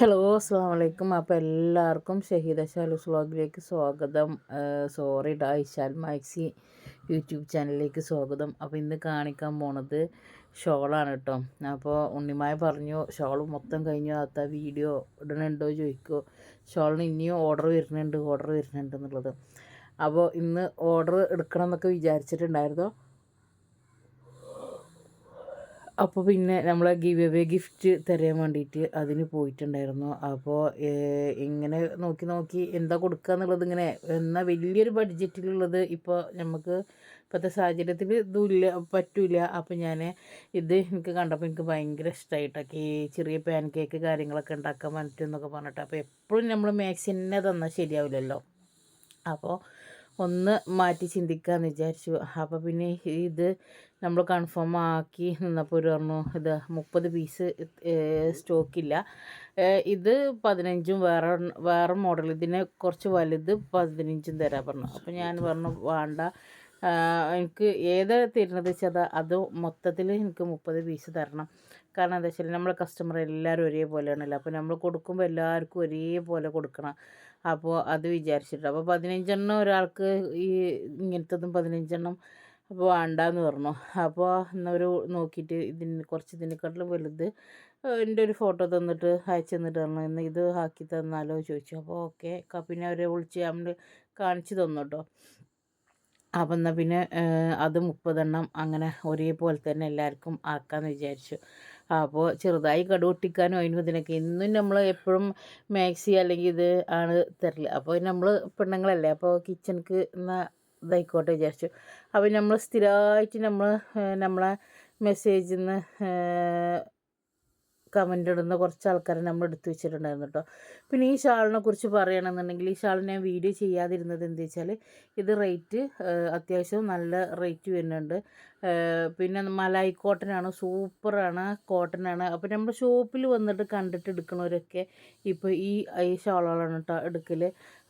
Hello അസ്സാം വലൈക്കും അപ്പോൾ എല്ലാവർക്കും ഷഹീദ ഷാലൂസ് വ്ളോഗിലേക്ക് സ്വാഗതം. സോറി ഡാ ഇഷാൽ മാക്സി യൂട്യൂബ് ചാനലിലേക്ക് സ്വാഗതം. അപ്പോൾ ഇന്ന് കാണിക്കാൻ പോണത് ഷോളാണ് കേട്ടോ അപ്പോൾ ഉണ്ണിമായ പറഞ്ഞു ഷോൾ മൊത്തം കഴിഞ്ഞു? അത്ത വീഡിയോ ഇടണുണ്ടോ? ചോദിക്കുമോ ഷോളിന് ഇനിയും ഓർഡർ വരുന്നുണ്ട് ഓർഡർ വരുന്നുണ്ട് എന്നുള്ളത്. അപ്പോൾ ഇന്ന് ഓർഡർ എടുക്കണം എന്നൊക്കെ വിചാരിച്ചിട്ടുണ്ടായിരുന്നു? അപ്പോൾ പിന്നെ നമ്മൾ ഗിവ് എവേ ഗിഫ്റ്റ് തരാൻ വേണ്ടിയിട്ട് അതിന് പോയിട്ടുണ്ടായിരുന്നു. അപ്പോൾ ഇങ്ങനെ നോക്കി നോക്കി എന്താ കൊടുക്കുക എന്നുള്ളത് ഇങ്ങനെ എന്നാൽ വലിയൊരു ബഡ്ജറ്റിലുള്ളത് ഇപ്പോൾ നമുക്ക് ഇപ്പോഴത്തെ സാഹചര്യത്തിൽ ഇതുമില്ല പറ്റില്ല അപ്പോൾ ഞാൻ ഇത് എനിക്ക് കണ്ടപ്പോൾ എനിക്ക് ഭയങ്കര ഇഷ്ടമായിട്ടൊക്കെ ഈ ചെറിയ പാൻ കേക്ക് കാര്യങ്ങളൊക്കെ ഉണ്ടാക്കാൻ പറ്റുമെന്നൊക്കെ പറഞ്ഞിട്ട്. അപ്പോൾ എപ്പോഴും നമ്മൾ മാക്സ് തന്നെ തന്നാൽ ശരിയാവില്ലല്ലോ. അപ്പോൾ ഒന്ന് മാറ്റി ചിന്തിക്കാമെന്ന് വിചാരിച്ചു. അപ്പോൾ പിന്നെ ഇത് നമ്മൾ കൺഫേം ആക്കി നിന്നപ്പോൾ ഒരു പറഞ്ഞു ഇത് മുപ്പത് പീസ് സ്റ്റോക്കില്ല ഇത് പതിനഞ്ചും വേറെ വേറെ മോഡൽ ഇതിന് കുറച്ച് വലുത് പതിനഞ്ചും തരാൻ പറഞ്ഞു. അപ്പോൾ ഞാൻ പറഞ്ഞു വേണ്ട. എനിക്ക് ഏത് തരുന്നത് വെച്ചാൽ അത് അത് മൊത്തത്തിൽ എനിക്ക് മുപ്പത് പീസ് തരണം. കാരണം എന്താ വെച്ചാൽ നമ്മൾ കസ്റ്റമർ എല്ലാവരും ഒരേപോലെയാണല്ലോ. അപ്പോൾ നമ്മൾ കൊടുക്കുമ്പോൾ എല്ലാവർക്കും ഒരേപോലെ കൊടുക്കണം. അപ്പോൾ അത് വിചാരിച്ചിട്ട്. അപ്പോൾ പതിനഞ്ചെണ്ണം ഒരാൾക്ക് ഈ ഇങ്ങനത്തതും പതിനഞ്ചെണ്ണം അപ്പോൾ വേണ്ടാന്ന് പറഞ്ഞു. അപ്പോൾ എന്നൊരു നോക്കിയിട്ട് ഇതിന് കുറച്ച് ഇതിനെക്കാട്ടിലും വലുത് എന്റെ ഒരു ഫോട്ടോ തന്നിട്ട് അയച്ചു തന്നിട്ട് പറഞ്ഞു ഇന്ന് ഇത് ആക്കി തന്നാലോ? ചോദിച്ചു. അപ്പോൾ ഓക്കെ പിന്നെ അവരെ വിളിച്ച് നമ്മൾ കാണിച്ചു തന്നു കേട്ടോ അപ്പം എന്നാൽ പിന്നെ അത് മുപ്പതെണ്ണം അങ്ങനെ ഒരേപോലെ തന്നെ എല്ലാവർക്കും ആക്കാമെന്ന് വിചാരിച്ചു. അപ്പോൾ ചെറുതായി കടുവെട്ടിക്കാനും അതിനും ഇതിനൊക്കെ ഇന്നും നമ്മൾ എപ്പോഴും മാക്സി അല്ലെങ്കിൽ ഇത് ആണ് തരില്ല അപ്പോൾ നമ്മൾ പെണ്ണുങ്ങളല്ലേ അപ്പോൾ കിച്ചണിക്ക് എന്നാൽ ഇതായിക്കോട്ടെ വിചാരിച്ചു. അപ്പോൾ നമ്മൾ സ്ഥിരമായിട്ട് നമ്മൾ നമ്മളെ മെസ്സേജിൽ നിന്ന് കമന്റ് ഇടുന്ന കുറച്ച് ആൾക്കാരെ നമ്മൾ എടുത്തു വെച്ചിട്ടുണ്ടായിരുന്നു കേട്ടോ പിന്നെ ഈ ഷാളിനെ കുറിച്ച് പറയുകയാണെന്നുണ്ടെങ്കിൽ ഈ ഷാൾ ഞാൻ വീഡിയോ ചെയ്യാതിരുന്നത് എന്താ വെച്ചാൽ ഇത് റേറ്റ് അത്യാവശ്യം നല്ല റേറ്റ് വരുന്നുണ്ട്. പിന്നെ മലായി കോട്ടനാണ് സൂപ്പറാണ് കോട്ടനാണ്. അപ്പോൾ നമ്മൾ ഷോപ്പിൽ വന്നിട്ട് കണ്ടിട്ട് എടുക്കണവരൊക്കെ ഇപ്പോൾ ഈ ഈ ഷാളുകളാണ് കേട്ടോ എടുക്കൽ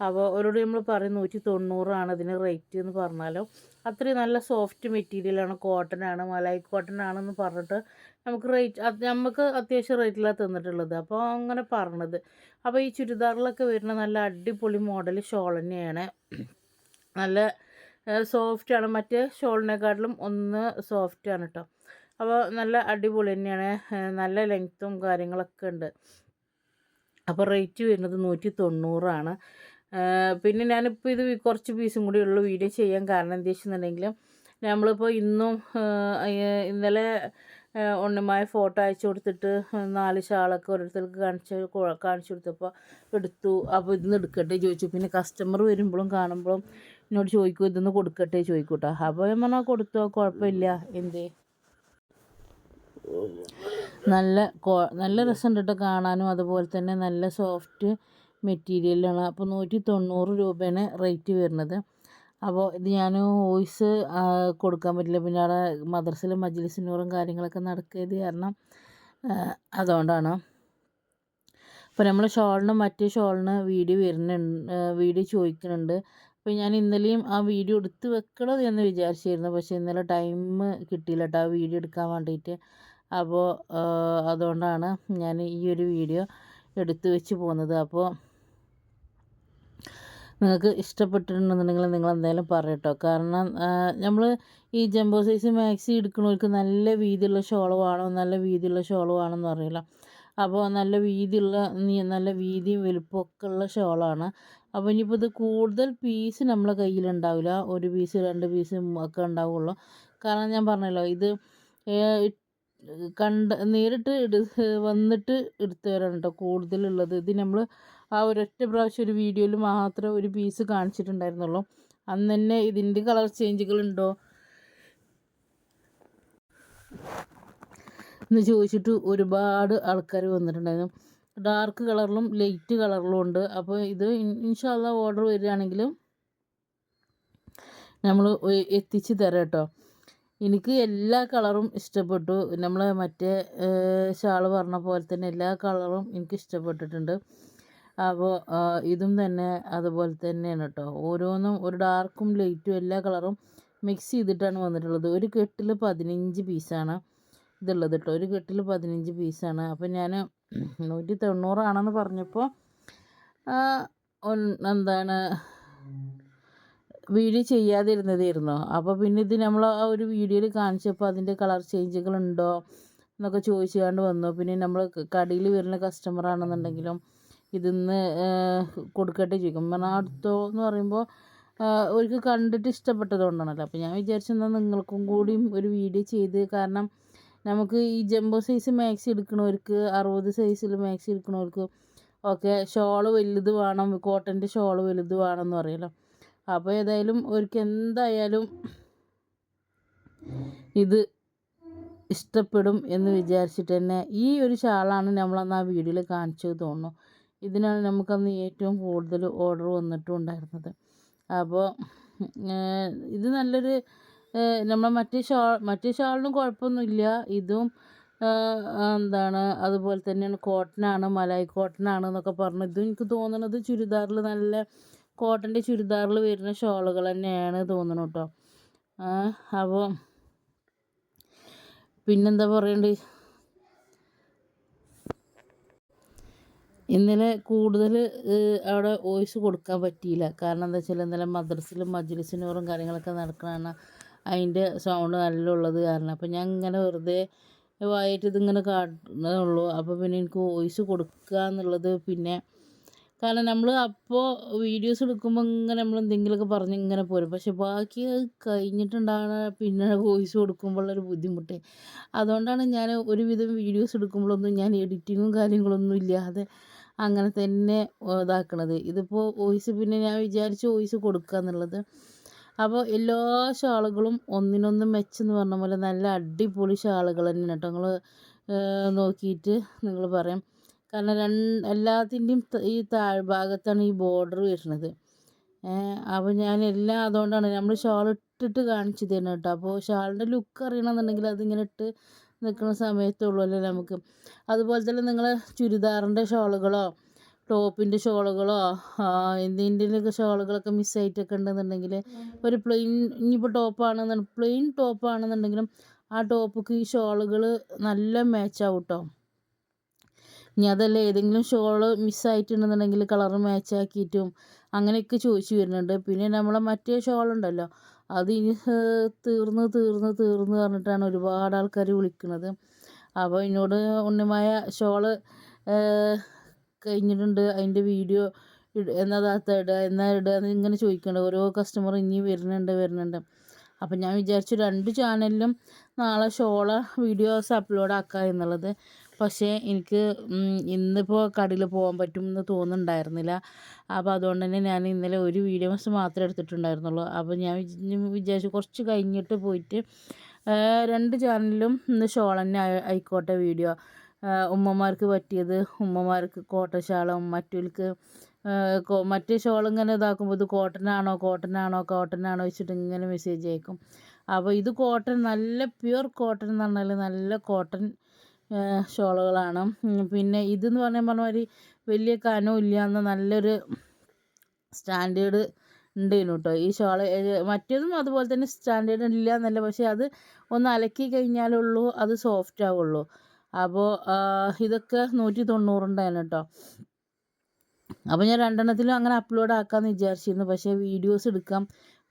അപ്പോൾ അവരോട് നമ്മൾ പറയും നൂറ്റി തൊണ്ണൂറാണ് ഇതിന് റേറ്റ് എന്ന് പറഞ്ഞാലും അത്രയും നല്ല സോഫ്റ്റ് മെറ്റീരിയലാണ് കോട്ടനാണ് മലായി കോട്ടനാണെന്ന് പറഞ്ഞിട്ട് നമുക്ക് റേറ്റ് നമുക്ക് അത്യാവശ്യം റേറ്റിലാണ് തന്നിട്ടുള്ളത്. അപ്പോൾ അങ്ങനെ പറഞ്ഞത്. അപ്പോൾ ഈ ചുരിദാറിലൊക്കെ വരുന്ന നല്ല അടിപൊളി മോഡൽ ഷോൾ തന്നെയാണ്. നല്ല സോഫ്റ്റാണ്. മറ്റേ ഷോളിനെക്കാട്ടിലും ഒന്ന് സോഫ്റ്റാണ് കേട്ടോ അപ്പോൾ നല്ല അടിപൊളി തന്നെയാണ്. നല്ല ലെങ്ത്തും കാര്യങ്ങളൊക്കെ ഉണ്ട്. അപ്പോൾ റേറ്റ് വരുന്നത് നൂറ്റി തൊണ്ണൂറാണ് പിന്നെ ഞാനിപ്പോൾ ഇത് കുറച്ച് പീസും കൂടി ഉള്ളു വീഡിയോ ചെയ്യാൻ. കാരണം എന്താ വെച്ചിട്ടുണ്ടെങ്കിൽ നമ്മളിപ്പോൾ ഇന്നും ഇന്നലെ ഉണ്ണിമായ ഫോട്ടോ അയച്ചു കൊടുത്തിട്ട് നാല് ഷാളൊക്കെ ഓരോരുത്തർക്ക് കാണിച്ച് കാണിച്ചു കൊടുത്തപ്പോൾ എടുത്തു. അപ്പോൾ ഇതിന്ന് എടുക്കട്ടെ ചോദിച്ചു. പിന്നെ കസ്റ്റമർ വരുമ്പോഴും കാണുമ്പോഴും എന്നോട് ചോദിക്കും ഇതൊന്ന് കൊടുക്കട്ടെ? ചോദിക്കൂട്ടോ. അപ്പോൾ ഞാൻ പറഞ്ഞാൽ കൊടുത്തോ കുഴപ്പമില്ല. എന്തേ? നല്ല നല്ല രസമുണ്ട് കേട്ടോ കാണാനും. അതുപോലെ തന്നെ നല്ല സോഫ്റ്റ് മെറ്റീരിയലാണ് അപ്പോൾ നൂറ്റി തൊണ്ണൂറ് രൂപയാണ് റേറ്റ് വരുന്നത്. അപ്പോൾ ഇത് ഞാൻ വോയിസ് കൊടുക്കാൻ പറ്റില്ല. പിന്നെ അവിടെ മദ്രസയിലും മജ്ലിസിനൂറും കാര്യങ്ങളൊക്കെ നടക്കിയത് കാരണം അതുകൊണ്ടാണ്. അപ്പോൾ നമ്മൾ ഷോളിന് മറ്റേ ഷോളിന് വീഡിയോ വരുന്നുണ്ട് വീഡിയോ ചോദിക്കുന്നുണ്ട്. അപ്പോൾ ഞാൻ ഇന്നലെയും ആ വീഡിയോ എടുത്ത് വെക്കണത് എന്ന് വിചാരിച്ചിരുന്നു. പക്ഷേ ഇന്നലെ ടൈം കിട്ടിയില്ല കേട്ടോ ആ വീഡിയോ എടുക്കാൻ വേണ്ടിയിട്ട് അപ്പോൾ അതുകൊണ്ടാണ് ഞാൻ ഈ ഒരു വീഡിയോ എടുത്തു വെച്ച് പോകുന്നത്. അപ്പോൾ നിങ്ങൾക്ക് ഇഷ്ടപ്പെട്ടിട്ടുണ്ടെന്നുണ്ടെങ്കിൽ നിങ്ങൾ എന്തായാലും പറയട്ടോ കാരണം നമ്മൾ ഈ ജംബോ സൈസ് മാക്സി എടുക്കണവർക്ക് നല്ല വീതിയുള്ള ഷോൾ വേണം? നല്ല വീതിയുള്ള ഷോൾ വേണമെന്ന് അറിയില്ല. അപ്പോൾ നല്ല വീതിയുള്ള നല്ല വീതിയും വലുപ്പമൊക്കെ ഉള്ള ഷോളാണ് അപ്പോൾ ഇനിയിപ്പോൾ ഇത് കൂടുതൽ പീസ് നമ്മളെ കയ്യിലുണ്ടാവില്ല ഒരു പീസ് രണ്ട് പീസ് ഒക്കെ ഉണ്ടാവുള്ളൂ. കാരണം ഞാൻ പറഞ്ഞല്ലോ ഇത് കണ്ട് നേരിട്ട് എടു വന്നിട്ട് എടുത്തവരാണ് കേട്ടോ കൂടുതലുള്ളത്. ഇത് നമ്മൾ ആ ഒരൊറ്റ പ്രാവശ്യം ഒരു വീഡിയോയിൽ മാത്രം ഒരു പീസ് കാണിച്ചിട്ടുണ്ടായിരുന്നുള്ളൂ. അന്ന് തന്നെ ഇതിന്റെ കളർ ചേഞ്ചുകൾ ഉണ്ടോ? എന്ന് ചോദിച്ചിട്ട് ഒരുപാട് ആൾക്കാർ വന്നിട്ടുണ്ടായിരുന്നു. ഡാർക്ക് കളറിലും ലൈറ്റ് കളറിലും ഉണ്ട്. അപ്പോൾ ഇത് ഇൻഷാല്ല ഓർഡർ വരികയാണെങ്കിലും നമ്മൾ എത്തിച്ച് തരാം കേട്ടോ. എനിക്ക് എല്ലാ കളറും ഇഷ്ടപ്പെട്ടു. നമ്മൾ മറ്റേ ഷാൾ പറഞ്ഞ പോലെ തന്നെ എല്ലാ കളറും എനിക്ക് ഇഷ്ടപ്പെട്ടിട്ടുണ്ട്. അപ്പോൾ ഇതും തന്നെ അതുപോലെ തന്നെയാണ് കേട്ടോ. ഓരോന്നും ഒരു ഡാർക്കും ലൈറ്റും എല്ലാ കളറും മിക്സ് ചെയ്തിട്ടാണ് വന്നിട്ടുള്ളത്. ഒരു കെട്ടിൽ പതിനഞ്ച് പീസാണ് ഇതുള്ളത് കേട്ടോ. ഒരു കെട്ടിൽ പതിനഞ്ച് പീസാണ് അപ്പോൾ ഞാൻ നൂറ്റി തൊണ്ണൂറാണെന്ന് പറഞ്ഞപ്പോൾ എന്താണ് വീഡിയോ ചെയ്യാതിരുന്നതായിരുന്നു. അപ്പോൾ പിന്നെ ഇത് നമ്മൾ ആ ഒരു വീഡിയോയിൽ കാണിച്ചപ്പോൾ അതിന്റെ കളർ ചേഞ്ചുകൾ ഉണ്ടോ എന്നൊക്കെ ചോദിച്ചുകൊണ്ട് വന്നു. പിന്നെ നമ്മൾ കടയിൽ വരുന്ന കസ്റ്റമർ ആണെന്നുണ്ടെങ്കിലും ഇതിന്ന് കൊടുക്കട്ടെ ചോദിക്കും. പറഞ്ഞാൽ അടുത്തോ എന്ന് പറയുമ്പോൾ അവർക്ക് കണ്ടിട്ട് ഇഷ്ടപ്പെട്ടത് കൊണ്ടാണല്ലോ. അപ്പോൾ ഞാൻ വിചാരിച്ചെന്നാൽ നിങ്ങൾക്കും കൂടിയും ഒരു വീഡിയോ ചെയ്ത് കാരണം നമുക്ക് ഈ ജംബോ സൈസ് മാക്സി എടുക്കണവർക്ക് അറുപത് സൈസിൽ മാക്സി എടുക്കണവർക്ക് ഒക്കെ ഷോൾ വലുത് വേണം കോട്ടന്റെ ഷോൾ വലുത് വേണം എന്ന് പറയുമല്ലോ അപ്പോൾ ഏതായാലും അവർക്ക് എന്തായാലും ഇത് ഇഷ്ടപ്പെടും എന്ന് വിചാരിച്ചിട്ട് തന്നെ ഈ ഒരു ഷാളാണ് നമ്മളന്ന് ആ വീഡിയോയിൽ കാണിച്ചത് തോന്നുന്നു. ഇതിനാണ് നമുക്കന്ന് ഏറ്റവും കൂടുതൽ ഓർഡർ വന്നിട്ടും ഉണ്ടായിരുന്നത് അപ്പോൾ ഇത് നല്ലൊരു നമ്മൾ മറ്റേ ഷാൾ മറ്റേ ഷാളിനും കുഴപ്പമൊന്നുമില്ല. ഇതും എന്താണ് അതുപോലെ തന്നെയാണ് കോട്ടനാണ് മലായി കോട്ടനാണ് എന്നൊക്കെ പറഞ്ഞു. ഇതും എനിക്ക് തോന്നുന്നത് ചുരിദാറിൽ നല്ല കോട്ടന്റെ ചുരിദാറിൽ വരുന്ന ഷോളുകൾ തന്നെയാണ് തോന്നണം കേട്ടോ. അപ്പോൾ പിന്നെന്താ പറയണ്ടേ? ഇന്നലെ കൂടുതൽ അവിടെ വോയിസ് കൊടുക്കാൻ പറ്റിയില്ല. കാരണം എന്താ വെച്ചാൽ ഇന്നലെ മദ്രസിലും മജ്ലിസിനോറും കാര്യങ്ങളൊക്കെ നടക്കണതാണ് അതിന്റെ സൗണ്ട് നല്ല ഉള്ളത് കാരണം അപ്പം ഞാൻ ഇങ്ങനെ വെറുതെ വായിട്ട് ഇതിങ്ങനെ കാണുന്നുള്ളൂ അപ്പോൾ പിന്നെ എനിക്ക് വോയിസ് കൊടുക്കുക എന്നുള്ളത് പിന്നെ കാരണം നമ്മൾ അപ്പോൾ വീഡിയോസ് എടുക്കുമ്പോൾ ഇങ്ങനെ നമ്മൾ എന്തെങ്കിലുമൊക്കെ പറഞ്ഞ് ഇങ്ങനെ പോരും. പക്ഷെ ബാക്കി കഴിഞ്ഞിട്ടുണ്ടാകുന്ന പിന്നെ വോയിസ് കൊടുക്കുമ്പോഴുള്ളൊരു ബുദ്ധിമുട്ട്. അതുകൊണ്ടാണ് ഞാൻ ഒരുവിധം വീഡിയോസ് എടുക്കുമ്പോഴൊന്നും ഞാൻ എഡിറ്റിങ്ങും കാര്യങ്ങളൊന്നും ഇല്ലാതെ അങ്ങനെ തന്നെ ഇതാക്കണത്. ഇതിപ്പോൾ വോയിസ് പിന്നെ ഞാൻ വിചാരിച്ച് വോയിസ് കൊടുക്കുക എന്നുള്ളത് അപ്പോൾ എല്ലാ ഷാളുകളും ഒന്നിനൊന്ന് മെച്ചെന്ന് പറഞ്ഞ പോലെ നല്ല അടിപൊളി ഷാളുകൾ തന്നെയാണ് കേട്ടോ നിങ്ങൾ നോക്കിയിട്ട് നിങ്ങൾ പറയാം. കാരണം രണ്ട് എല്ലാത്തിന്റെയും ഈ താഴ്ഭാഗത്താണ് ഈ ബോർഡർ വരുന്നത്. അപ്പോൾ ഞാൻ എല്ലാം അതുകൊണ്ടാണ് നമ്മൾ ഷാൾ ഇട്ടിട്ട് കാണിച്ചു തരുന്നത് കേട്ടോ അപ്പോൾ ഷാളിന്റെ ലുക്ക് അറിയണമെന്നുണ്ടെങ്കിൽ അതിങ്ങനെ ഇട്ട് നിൽക്കുന്ന സമയത്തുള്ളൂ അല്ലേ നമുക്ക്. അതുപോലെ തന്നെ നിങ്ങൾ ചുരിദാറിന്റെ ഷോളുകളോ ടോപ്പിന്റെ ഷോളുകളോ എന്തിന്റെയൊക്കെ ഷോളുകളൊക്കെ മിസ്സായിട്ടൊക്കെ ഉണ്ടെന്നുണ്ടെങ്കിൽ ഒരു പ്ലെയിൻ ഇനിയിപ്പോൾ ടോപ്പാണെന്ന് പ്ലെയിൻ ടോപ്പാണെന്നുണ്ടെങ്കിലും ആ ടോപ്പിക്ക് ഈ ഷോളുകൾ നല്ല മാച്ചാവും കേട്ടോ ഇനി അതല്ല ഏതെങ്കിലും ഷോൾ മിസ്സായിട്ടുണ്ടെന്നുണ്ടെങ്കിൽ കളർ മാച്ചാക്കിയിട്ടും അങ്ങനെയൊക്കെ ചോദിച്ചു വരുന്നുണ്ട്. പിന്നെ നമ്മളെ മറ്റേ ഷോളുണ്ടല്ലോ അത് ഇനി തീർന്ന് തീർന്ന് തീർന്ന് പറഞ്ഞിട്ടാണ് ഒരുപാട് ആൾക്കാർ വിളിക്കുന്നത്. അപ്പോൾ എന്നോട് ഉണ്ണിമായ ഷോൾ കഴിഞ്ഞിട്ടുണ്ട്. അതിന്റെ വീഡിയോ എന്നാ താത്ത ഇടുക എന്നാ ഇടുക എന്ന് ഇങ്ങനെ ചോദിക്കുന്നുണ്ട് ഓരോ കസ്റ്റമർ ഇനി വരുന്നുണ്ട് വരുന്നുണ്ട്. അപ്പം ഞാൻ വിചാരിച്ചു രണ്ട് ചാനലിലും നാളെ ഷോള വീഡിയോസ് അപ്ലോഡ് ആക്കുക എന്നുള്ളത്. പക്ഷേ എനിക്ക് ഇന്നിപ്പോൾ കടയിൽ പോകാൻ പറ്റുമെന്ന് തോന്നുന്നുണ്ടായിരുന്നില്ല. അപ്പോൾ അതുകൊണ്ട് തന്നെ ഞാൻ ഇന്നലെ ഒരു വീഡിയോസ് മാത്രമേ എടുത്തിട്ടുണ്ടായിരുന്നുള്ളൂ. അപ്പോൾ ഞാൻ വിചാരിച്ചു കുറച്ച് കഴിഞ്ഞിട്ട് പോയിട്ട് രണ്ട് ചാനലിലും ഇന്ന് ഷോൾ ആയിക്കോട്ടെ വീഡിയോ ഉമ്മമാർക്ക് പറ്റിയത് ഉമ്മമാർക്ക് കോട്ടൺ ഷാളും മറ്റവർക്ക് മറ്റേ ഷോൾ ഇങ്ങനെ ഇതാക്കുമ്പോൾ ഇത് കോട്ടൺ ആണോ കോട്ടൺ ആണോ കോട്ടൺ ആണോ വെച്ചിട്ട് ഇങ്ങനെ മെസ്സേജ് അയക്കും. അപ്പോൾ ഇത് കോട്ടൺ നല്ല പ്യുർ കോട്ടൺ എന്ന് പറഞ്ഞാൽ നല്ല കോട്ടൺ ഷോളുകളാണ്. പിന്നെ ഇതെന്ന് പറഞ്ഞാൽ പറഞ്ഞ മാതിരി വലിയ കനമില്ല എന്ന നല്ലൊരു സ്റ്റാൻഡേർഡ് ഉണ്ടായിരുന്നു കേട്ടോ ഈ ഷോൾ മറ്റേതും അതുപോലെ തന്നെ സ്റ്റാൻഡേർഡ് ഇല്ല എന്നല്ല പക്ഷേ അത് ഒന്ന് അലക്കി കഴിഞ്ഞാലുള്ളൂ അത് സോഫ്റ്റ് ആവുള്ളൂ. അപ്പോൾ ഇതൊക്കെ നൂറ്റി തൊണ്ണൂറുണ്ടായിരുന്നു കേട്ടോ. അപ്പോൾ ഞാൻ രണ്ടെണ്ണത്തിലും അങ്ങനെ അപ്ലോഡ് ആക്കാമെന്ന് വിചാരിച്ചിരുന്നു. പക്ഷേ വീഡിയോസ് എടുക്കാൻ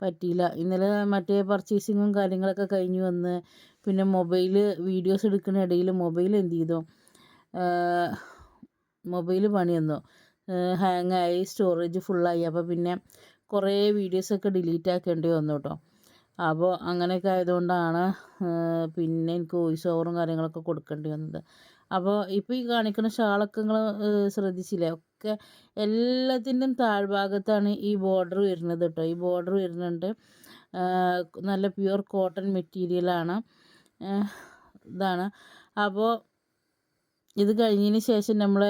പറ്റിയില്ല. ഇന്നലെ മറ്റേ പർച്ചേസിങ്ങും കാര്യങ്ങളൊക്കെ കഴിഞ്ഞു വന്ന് പിന്നെ മൊബൈൽ വീഡിയോസ് എടുക്കുന്ന ഇടയിൽ മൊബൈൽ എന്ത് ചെയ്തു? മൊബൈൽ പണി വന്നു. ഹാങ്ങായി സ്റ്റോറേജ് ഫുള്ളായി അപ്പോൾ പിന്നെ കുറേ വീഡിയോസൊക്കെ ഡിലീറ്റ് ആക്കേണ്ടി വന്നു കേട്ടോ. അപ്പോൾ അങ്ങനെയൊക്കെ ആയതുകൊണ്ടാണ് പിന്നെ എനിക്ക് വോയിസ് ഓവറും കാര്യങ്ങളൊക്കെ കൊടുക്കേണ്ടി വന്നത്. അപ്പോൾ ഇപ്പോൾ ഈ കാണിക്കുന്ന ഷാളൊക്കെ നിങ്ങൾ ശ്രദ്ധിച്ചില്ലേ? ഒക്കെ എല്ലാത്തിന്റെയും താഴ്ഭാഗത്താണ് ഈ ബോർഡർ വരുന്നത് കേട്ടോ ഈ ബോർഡർ വരുന്നുണ്ട് നല്ല പ്യുവർ കോട്ടൺ മെറ്റീരിയലാണ് ഇതാണ്. അപ്പോൾ ഇത് കഴിഞ്ഞതിന് ശേഷം നമ്മൾ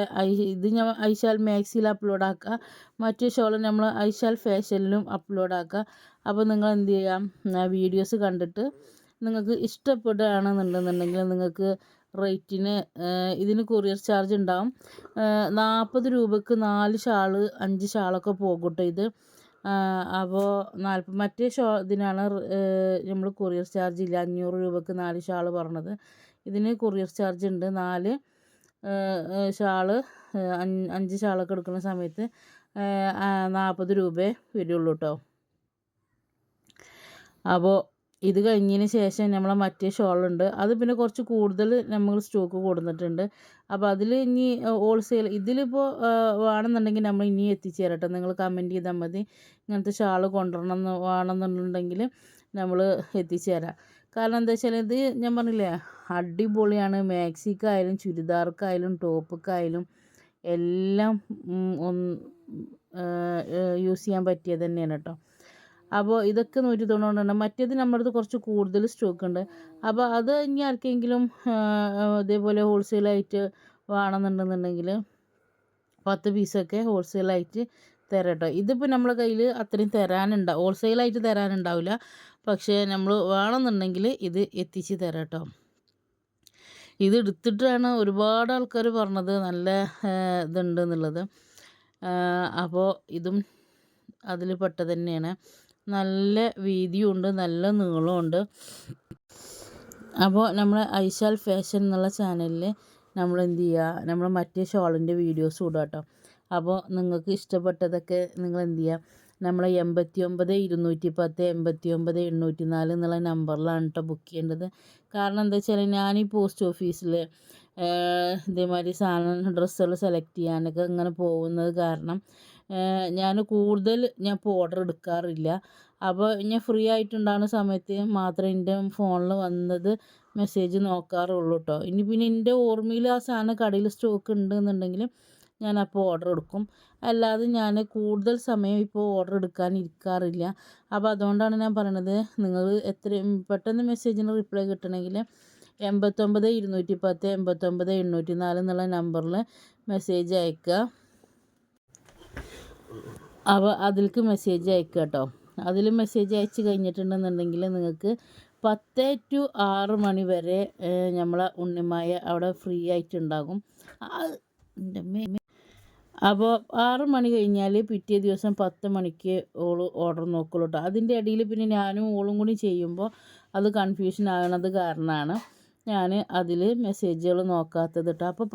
ഇത് ഞാൻ ഐശാൽ മാക്സിയിൽ അപ്ലോഡ് ആക്കുക. മറ്റു ഷോൾ നമ്മൾ ഐശാൽ ഫാഷനിലും അപ്ലോഡ് ആക്കുക. അപ്പോൾ നിങ്ങൾ എന്ത് ചെയ്യാം? വീഡിയോസ് കണ്ടിട്ട് നിങ്ങൾക്ക് ഇഷ്ടപ്പെടുകയാണെന്നുണ്ടെന്നുണ്ടെങ്കിൽ നിങ്ങൾക്ക് റേറ്റിന് ഇതിന് കൊറിയർ ചാർജ് ഉണ്ടാവും. നാൽപ്പത് രൂപക്ക് നാല് ഷാൾ അഞ്ച് ഷാളൊക്കെ പോകട്ടെ കേട്ടോ ഇത് അപ്പോൾ നാൽപ്പത് മറ്റേ ഷോ ഇതിനാണ് നമ്മൾ കൊറിയർ ചാർജ് ഇല്ല. അഞ്ഞൂറ് രൂപക്ക് നാല് ഷാൾ പറഞ്ഞത്. ഇതിന് കൊറിയർ ചാർജ് ഉണ്ട്. നാല് ഷാൾ അഞ്ച് ഷാളൊക്കെ എടുക്കുന്ന സമയത്ത് നാൽപ്പത് രൂപയേ വരുള്ളൂ കേട്ടോ അപ്പോൾ ഇത് കഴിഞ്ഞതിന് ശേഷം നമ്മളെ മറ്റേ ഷോളുണ്ട്. അത് പിന്നെ കുറച്ച് കൂടുതൽ നമ്മൾ സ്റ്റോക്ക് കൊടുത്തിട്ടുണ്ട് അപ്പോൾ അതിൽ ഇനി ഹോൾസെയിൽ ഇതിലിപ്പോൾ വേണമെന്നുണ്ടെങ്കിൽ നമ്മൾ ഇനി എത്തിച്ചു തരാം നിങ്ങൾ കമന്റ് ചെയ്താൽ മതി. ഇങ്ങനത്തെ ഷാൾ കൊണ്ടുവരണം എന്ന് വേണമെന്നുണ്ടെങ്കിൽ നമ്മൾ എത്തിച്ചു തരാം കാരണം എന്താ വെച്ചാൽ ഇത് ഞാൻ പറഞ്ഞില്ലേ അടിപൊളിയാണ്. മാക്സിക്കായാലും ചുരിദാർക്കായാലും ടോപ്പുക്കായാലും എല്ലാം ഒന്ന് യൂസ് ചെയ്യാൻ പറ്റിയത് തന്നെയാണ് കേട്ടോ. അപ്പോൾ ഇതൊക്കെ നൂറ്റി തൊണ്ണൂറുണ്ട് മറ്റേത് നമ്മുടെ അടുത്ത് കുറച്ച് കൂടുതൽ സ്റ്റോക്ക് ഉണ്ട്. അപ്പോൾ അത് ഇനി ആർക്കെങ്കിലും ഇതേപോലെ ഹോൾസെയിലായിട്ട് വേണമെന്നുണ്ടെന്നുണ്ടെങ്കിൽ പത്ത് പീസൊക്കെ ഹോൾസെയിലായിട്ട് തരാം കേട്ടോ. ഇതിപ്പോൾ നമ്മളെ കയ്യിൽ അത്രയും തരാനുണ്ടാവും ഹോൾസെയിലായിട്ട് തരാനുണ്ടാവില്ല. പക്ഷേ നമ്മൾ വേണമെന്നുണ്ടെങ്കിൽ ഇത് എത്തിച്ച് തരാം കേട്ടോ. ഇത് എടുത്തിട്ടാണ് ഒരുപാട് ആൾക്കാർ പറഞ്ഞത് നല്ല ഇതുണ്ട് എന്നുള്ളത്. അപ്പോൾ ഇതും അതിൽ പെട്ട തന്നെയാണ്. നല്ല വീതിയുണ്ട് നല്ല നീളമുണ്ട് അപ്പോൾ നമ്മൾ ഐശാൽ ഫാഷൻ എന്നുള്ള ചാനലിൽ നമ്മൾ എന്ത് ചെയ്യുക നമ്മൾ മറ്റേ ഷോളിന്റെ വീഡിയോസ് ഇടാം കേട്ടോ. അപ്പോൾ നിങ്ങൾക്ക് ഇഷ്ടപ്പെട്ടതൊക്കെ നിങ്ങൾ എന്ത് ചെയ്യുക നമ്മൾ എൺപത്തി ഒമ്പത് ഇരുന്നൂറ്റി പത്ത് എൺപത്തി ഒമ്പത് എണ്ണൂറ്റി നാല് എന്നുള്ള നമ്പറിലാണ് കേട്ടോ ബുക്ക് ചെയ്യേണ്ടത്. കാരണം എന്താ വെച്ചാൽ ഞാൻ ഈ പോസ്റ്റ് ഓഫീസിൽ ഇതേമാതിരി സാധനം ഡ്രസ്സുകൾ സെലക്ട് ചെയ്യാനൊക്കെ ഇങ്ങനെ പോകുന്നത് കാരണം ഞാൻ കൂടുതൽ ഞാൻ ഇപ്പോൾ ഓർഡർ എടുക്കാറില്ല. അപ്പോൾ ഞാൻ ഫ്രീ ആയിട്ടുണ്ടാകുന്ന സമയത്ത് മാത്രമേ എന്റെ ഫോണിൽ വന്നത് മെസ്സേജ് നോക്കാറുള്ളൂ കേട്ടോ ഇനി പിന്നെ എന്റെ ഓർമ്മയിൽ ആ സാധനം കടയിൽ സ്റ്റോക്ക് ഉണ്ട് എന്നുണ്ടെങ്കിൽ ഞാൻ അപ്പോൾ ഓർഡർ എടുക്കും. അല്ലാതെ ഞാൻ കൂടുതൽ സമയം ഇപ്പോൾ ഓർഡർ എടുക്കാൻ ഇരിക്കാറില്ല. അപ്പോൾ അതുകൊണ്ടാണ് ഞാൻ പറയണത് നിങ്ങൾ എത്രയും പെട്ടെന്ന് മെസ്സേജിന് റിപ്ലൈ കിട്ടണമെങ്കിൽ എൺപത്തൊമ്പത് ഇരുന്നൂറ്റി പത്ത് എൺപത്തൊമ്പത് എണ്ണൂറ്റി നാല് എന്നുള്ള നമ്പറിൽ മെസ്സേജ് അയക്കുക. അപ്പോൾ അതിലേക്ക് മെസ്സേജ് അയക്കുക കേട്ടോ. അതിൽ മെസ്സേജ് അയച്ച് കഴിഞ്ഞിട്ടുണ്ടെന്നുണ്ടെങ്കിൽ നിങ്ങൾക്ക് പത്ത് ടു ആറ് മണി വരെ നമ്മളെ ഉണ്ണിമായ അവിടെ ഫ്രീ ആയിട്ടുണ്ടാകും. അപ്പോൾ ആറ് മണി കഴിഞ്ഞാൽ പിറ്റേ ദിവസം പത്ത് മണിക്ക് ഓൾ ഓർഡർ നോക്കുള്ളൂ കേട്ടോ അതിന്റെ ഇടയിൽ പിന്നെ ഞാനും ഓളും കൂടി ചെയ്യുമ്പോൾ അത് കൺഫ്യൂഷൻ ആകണത് കാരണമാണ് ഞാൻ അതിൽ മെസ്സേജുകൾ നോക്കാത്തത് കേട്ടോ അപ്പോൾ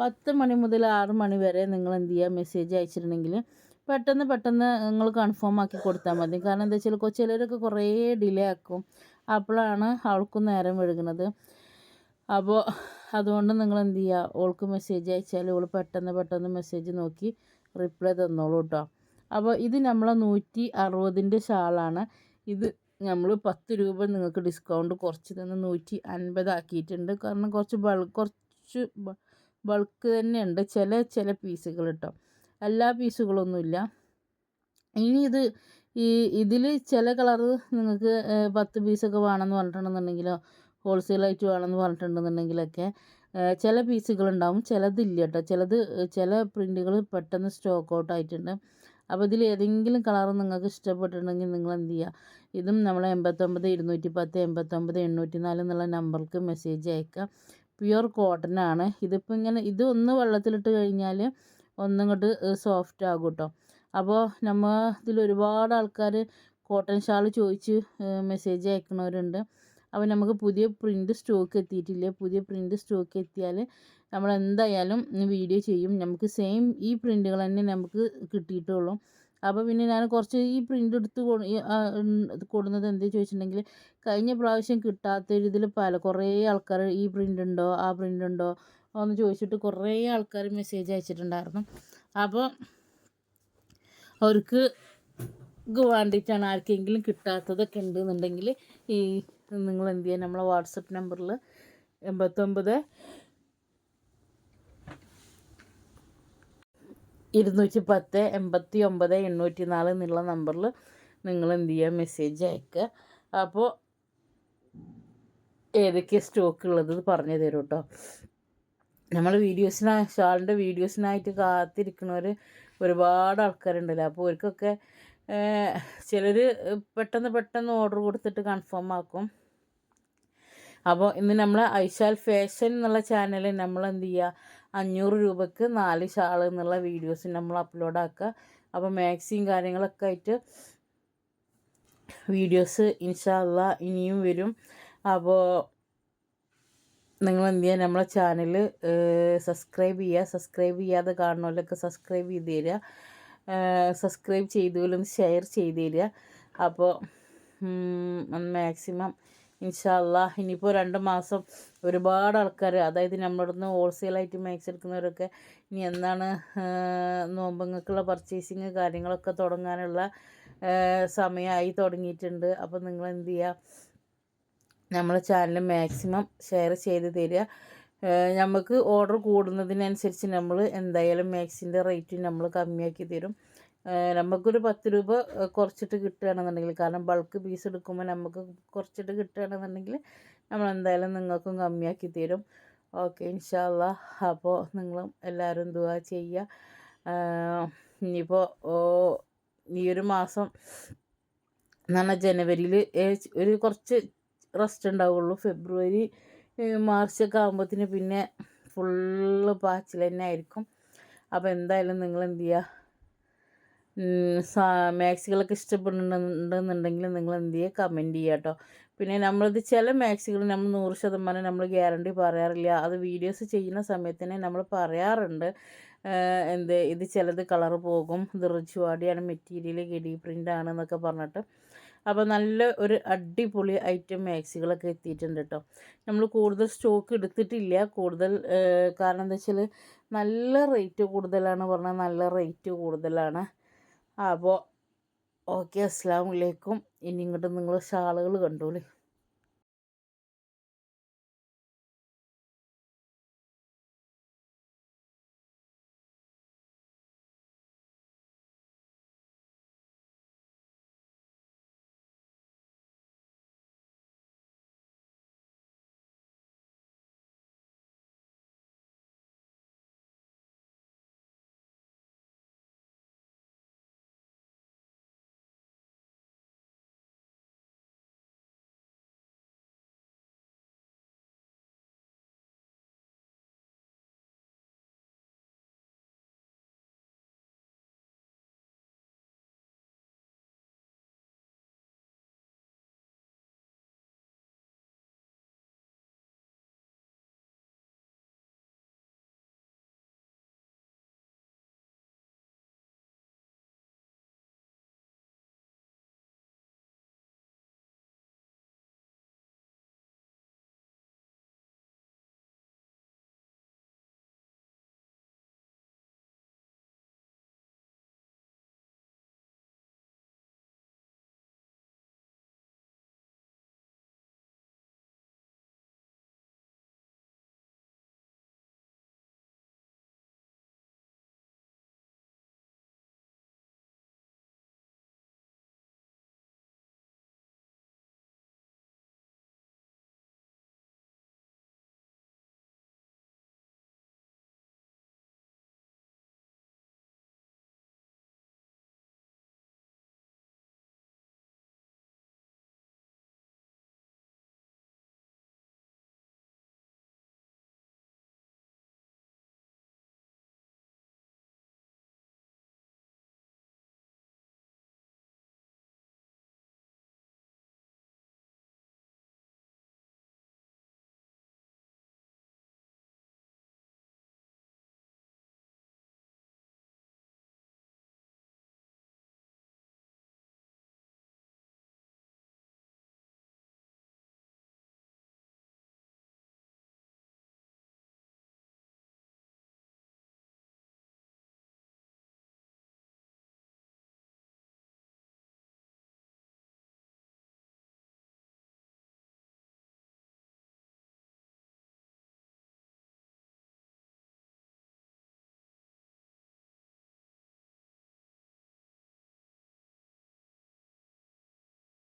പത്ത് മണി മുതൽ ആറ് മണി വരെ നിങ്ങൾ എന്ത് ചെയ്യുക മെസ്സേജ് അയച്ചിട്ടുണ്ടെങ്കിൽ പെട്ടെന്ന് പെട്ടെന്ന് നിങ്ങൾ കൺഫേം ആക്കി കൊടുത്താൽ മതി. കാരണം എന്താ വെച്ചാൽ ചിലരൊക്കെ കുറേ ഡിലേ ആക്കും. അപ്പോഴാണ് അവൾക്കും നേരം വഴുകുന്നത്. അപ്പോൾ അതുകൊണ്ട് നിങ്ങൾ എന്ത് ചെയ്യുക ഓൾക്ക് മെസ്സേജ് അയച്ചാൽ ഓൾ പെട്ടെന്ന് പെട്ടെന്ന് മെസ്സേജ് നോക്കി റിപ്ലൈ തന്നോളൂ കേട്ടോ അപ്പോൾ ഇത് നമ്മളെ നൂറ്റി അറുപതിന്റെ ഷാളാണ്. ഇത് നമ്മൾ പത്ത് രൂപ നിങ്ങൾക്ക് ഡിസ്കൗണ്ട് കുറച്ച് തന്നെ നൂറ്റി അൻപതാക്കിയിട്ടുണ്ട് കാരണം കുറച്ച് ബൾ കുറച്ച് ബൾക്ക് തന്നെയുണ്ട് ചില ചില പീസുകൾ കേട്ടോ എല്ലാ പീസുകളൊന്നുമില്ല ഇനി ഇത് ഈ ഇതിൽ ചില കളർ നിങ്ങൾക്ക് പത്ത് പീസൊക്കെ വേണമെന്ന് പറഞ്ഞിട്ടുണ്ടെന്നുണ്ടെങ്കിലോ ഹോൾസെയിലായിട്ട് വേണമെന്ന് പറഞ്ഞിട്ടുണ്ടെന്നുണ്ടെങ്കിലൊക്കെ ചില പീസുകളുണ്ടാവും ചിലതില്ല കേട്ടോ. ചിലത് ചില പ്രിന്റുകൾ പെട്ടെന്ന് സ്റ്റോക്ക് ഔട്ട് ആയിട്ടുണ്ട് അപ്പോൾ ഇതിൽ ഏതെങ്കിലും കളർ നിങ്ങൾക്ക് ഇഷ്ടപ്പെട്ടിട്ടുണ്ടെങ്കിൽ നിങ്ങൾ എന്ത് ചെയ്യുക ഇതും നമ്മൾ എൺപത്തൊമ്പത് ഇരുന്നൂറ്റി പത്ത് എൺപത്തൊമ്പത് എണ്ണൂറ്റി നാല് എന്നുള്ള നമ്പർക്ക് മെസ്സേജ് അയക്കുക പ്യുർ കോട്ടൺ ആണ്. ഇതിപ്പോൾ ഇങ്ങനെ ഇത് ഒന്ന് വെള്ളത്തിലിട്ട് കഴിഞ്ഞാൽ ഒന്നിങ്ങോട്ട് സോഫ്റ്റ് ആകും കേട്ടോ. അപ്പോൾ നമ്മൾ ഇതിൽ ഒരുപാട് ആൾക്കാർ കോട്ടൺ ഷാൾ ചോദിച്ച് മെസ്സേജ് അയക്കുന്നവരുണ്ട് അപ്പോൾ നമുക്ക് പുതിയ പ്രിന്റ് സ്റ്റോക്ക് എത്തിയിട്ടില്ല? പുതിയ പ്രിന്റ് സ്റ്റോക്ക് എത്തിയാൽ നമ്മൾ എന്തായാലും വീഡിയോ ചെയ്യും. നമുക്ക് സെയിം ഈ പ്രിന്റുകൾ തന്നെ നമുക്ക് കിട്ടിയിട്ടുള്ളൂ. അപ്പോൾ പിന്നെ ഞാൻ കുറച്ച് ഈ പ്രിന്റ് എടുത്ത് കൊടുക്കുന്നത് എന്താ ചോദിച്ചിട്ടുണ്ടെങ്കിൽ കഴിഞ്ഞ പ്രാവശ്യം കിട്ടാത്ത ഇതിൽ പല കുറേ ആൾക്കാർ ഈ പ്രിന്റ് ഉണ്ടോ ആ പ്രിന്റ് ഉണ്ടോ എന്ന് ചോദിച്ചിട്ട് കുറേ ആൾക്കാർ മെസ്സേജ് അയച്ചിട്ടുണ്ടായിരുന്നു. അപ്പോൾ അവർക്ക് വേണ്ടിയിട്ടാണ് ആർക്കെങ്കിലും കിട്ടാത്തതൊക്കെ ഉണ്ടെന്നുണ്ടെങ്കിൽ ഈ നിങ്ങൾ എന്ത് ചെയ്യുക നമ്മളെ വാട്സപ്പ് നമ്പറിൽ എൺപത്തൊമ്പത് ഇരുന്നൂറ്റി പത്ത് എൺപത്തി ഒമ്പത് എണ്ണൂറ്റി നാല് എന്നുള്ള നമ്പറിൽ നിങ്ങൾ എന്ത് ചെയ്യുക മെസ്സേജ് അയക്കുക അപ്പോൾ ഏതൊക്കെ സ്റ്റോക്ക് ഉള്ളത് പറഞ്ഞു തരും കേട്ടോ. നമ്മൾ വീഡിയോസിനാ ഷാളിന്റെ വീഡിയോസിനായിട്ട് കാത്തിരിക്കുന്നവർ ഒരുപാട് ആൾക്കാരുണ്ടല്ലോ. അപ്പോൾ അവർക്കൊക്കെ ചിലർ പെട്ടെന്ന് പെട്ടെന്ന് ഓർഡർ കൊടുത്തിട്ട് കൺഫേം ആക്കും. അപ്പോൾ ഇന്ന് നമ്മൾ ഐശാൽ ഫാഷൻ എന്നുള്ള ചാനലിൽ നമ്മൾ എന്ത് ചെയ്യുക അഞ്ഞൂറ് രൂപക്ക് നാല് ഷാൾ എന്നുള്ള വീഡിയോസ് നമ്മൾ അപ്ലോഡ് ആക്കുക അപ്പോൾ മാക്സിയും കാര്യങ്ങളൊക്കെ ആയിട്ട് വീഡിയോസ് ഇൻഷാല്ല ഇനിയും വരും. അപ്പോൾ നിങ്ങൾ എന്ത് ചെയ്യുക നമ്മളെ ചാനൽ സബ്സ്ക്രൈബ് ചെയ്യുക സബ്സ്ക്രൈബ് ചെയ്യാതെ കാണുന്നവരൊക്കെ സബ്സ്ക്രൈബ് ചെയ്ത് തരിക സബ്സ്ക്രൈബ് ചെയ്തതിലൊന്ന് ഷെയർ ചെയ്ത് തരിക അപ്പോൾ മാക്സിമം ഇൻഷാല്ല ഇനിയിപ്പോൾ രണ്ട് മാസം ഒരുപാട് ആൾക്കാർ അതായത് നമ്മുടെ നിന്ന് ഹോൾസെയിലായിട്ട് മാക്സ് എടുക്കുന്നവരൊക്കെ ഇനി എന്താണ് നോമ്പങ്ങൾക്കുള്ള പർച്ചേസിങ് കാര്യങ്ങളൊക്കെ തുടങ്ങാനുള്ള സമയമായി തുടങ്ങിയിട്ടുണ്ട്. അപ്പോൾ നിങ്ങൾ എന്ത് ചെയ്യുക നമ്മളെ ചാനൽ മാക്സിമം ഷെയർ ചെയ്ത് തരിക. നമുക്ക് ഓർഡർ കൂടുന്നതിനനുസരിച്ച് നമ്മൾ എന്തായാലും മാക്സിന്റെ റേറ്റ് നമ്മൾ കമ്മിയാക്കി തരും. നമുക്കൊരു പത്ത് രൂപ കുറച്ചിട്ട് കിട്ടുകയാണെന്നുണ്ടെങ്കിൽ കാരണം ബൾക്ക് പീസ് എടുക്കുമ്പോൾ നമുക്ക് കുറച്ചിട്ട് കിട്ടുകയാണെന്നുണ്ടെങ്കിൽ നമ്മൾ എന്തായാലും നിങ്ങൾക്കും കമ്മിയാക്കി തരും. ഓക്കെ ഇൻഷാല്ല അപ്പോൾ നിങ്ങളും എല്ലാവരും ദുവാ ചെയ്യുക. ഇനിയിപ്പോൾ ഈ ഒരു മാസം എന്ന് ജനുവരിയിൽ ഒരു കുറച്ച് റെസ്റ്റ് ഉണ്ടാവുള്ളൂ. ഫെബ്രുവരി മാർച്ചൊക്കെ ആകുമ്പോഴത്തേന് പിന്നെ ഫുള്ള് പാച്ചിൽ തന്നെ ആയിരിക്കും. അപ്പോൾ എന്തായാലും നിങ്ങൾ എന്ത് ചെയ്യുക? മാക്സികളൊക്കെ ഇഷ്ടപ്പെടുന്നുണ്ടെന്നുണ്ടെങ്കിൽ നിങ്ങൾ എന്ത് ചെയ്യുക കമന്റ് ചെയ്യുക കേട്ടോ. പിന്നെ നമ്മളിത് ചില മാക്സികൾ നമ്മൾ നൂറ് ശതമാനം നമ്മൾ ഗ്യാരണ്ടി പറയാറില്ല. അത് വീഡിയോസ് ചെയ്യുന്ന സമയത്ത് തന്നെ നമ്മൾ പറയാറുണ്ട്. എന്ത് ഇത് ചിലത് കളർ പോകും ഇത് റിച്ചുവാടിയാണ് മെറ്റീരിയൽ ഗഡി പ്രിന്റ് ആണ് എന്നൊക്കെ പറഞ്ഞിട്ട്. അപ്പോൾ നല്ല ഒരു അടിപൊളി ഐറ്റം മാക്സികളൊക്കെ എത്തിയിട്ടുണ്ട് കേട്ടോ. നമ്മൾ കൂടുതൽ സ്റ്റോക്ക് എടുത്തിട്ടില്ല. കൂടുതൽ കാരണം എന്താ വെച്ചാൽ നല്ല റേറ്റ് കൂടുതലാണ് പറഞ്ഞാൽ നല്ല റേറ്റ് കൂടുതലാണ്. അപ്പോൾ ഓക്കെ അസ്സാം വലൈക്കും ഇനി ഇങ്ങോട്ട് നിങ്ങൾ ഷാളുകൾ കണ്ടോളി.